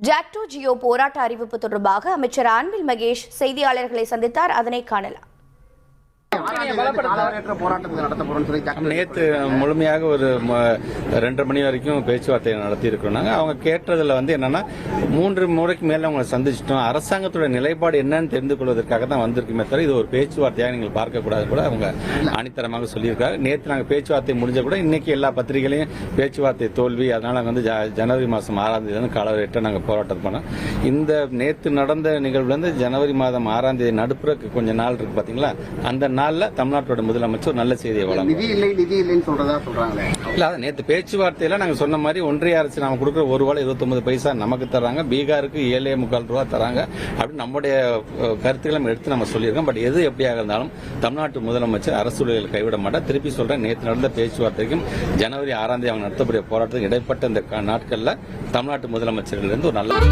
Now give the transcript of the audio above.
ஜாக்டோ ஜியோ போராட்ட அறிவிப்பு தொடர்பாக அமைச்சர் அன்பில் மகேஷ் செய்தியாளர்களை சந்தித்தார். அதனை காணலாம் காலவரையற்ற போராட்டம் நடத்த போறோம்னு சொல்லி ஜாக்டோ நேற்று முழுமையாக ஒரு ம- ரெண்டரை மணி வரைக்கும் பேச்சுவார்த்தை நடத்தி இருக்கிறோம். அவங்க கேட்டதுல வந்து என்னன்னா மூன்று முறைக்கு மேல அவங்களை சந்திச்சிட்டோம். அரசாங்கத்தோட நிலைப்பாடு என்னன்னு தெரிந்து கொள்வதற்காக தான் வந்திருக்குமே தவிர இது ஒரு பேச்சுவார்த்தையாக நீங்கள் பார்க்க கூடாது கூட அவங்க ஆணித்தரமாக சொல்லியிருக்காரு நேற்று நாங்கள் பேச்சுவார்த்தை முடிஞ்ச கூட இன்னைக்கு எல்லா பத்திரிகைகளையும் பேச்சுவார்த்தை தோல்வி அதனால வந்து ஜ- ஜனவரி மாதம் ஆறாம் தேதி வந்து காலவரையற்ற நாங்கள் போராட்டம் பண்ணோம். இந்த நேற்று நடந்த நிகழ்வுல இருந்து ஜனவரி மாதம் ஆறாம் தேதி நடுப்புறக்கு கொஞ்ச நாள் இருக்கு பாத்தீங்களா? அந்த நாள்ல தமிழ்நாட்டோட முதலமைச்சர் நல்ல செய்தியை வழங்கும் நிதி இல்லை நிதி இல்லைன்னு சொல்றதா சொல்றாங்களே? இல்ல நேற்று பேச்சுவார்த்தையில நாங்க சொன்ன மாதிரி ஒன்றிய அரசு நாம கொடுக்குற ஒரு ரூபாய் இருபத்தொன்பது பைசா நமக்கு தராங்க பீகாருக்கு ஏழே முக்கால் ரூபா தராங்க அப்படின்னு நம்முடைய கருத்துக்களை நம்ம எடுத்து நம்ம சொல்லியிருக்கோம். பட் எது எப்படியாக இருந்தாலும் தமிழ்நாட்டு முதலமைச்சர் அரசு ஊழியர்களை கைவிட மாட்டார். திருப்பி சொல்றேன் நேற்று நடந்த பேச்சுவார்த்தைக்கும் ஜனவரி ஆறாம் தேதி அவங்க நடத்தக்கூடிய போராட்டத்துக்கு இடைப்பட்ட இந்த நாட்கள்ல தமிழ்நாட்டு முதலமைச்சர்கள் இருந்து ஒரு நல்ல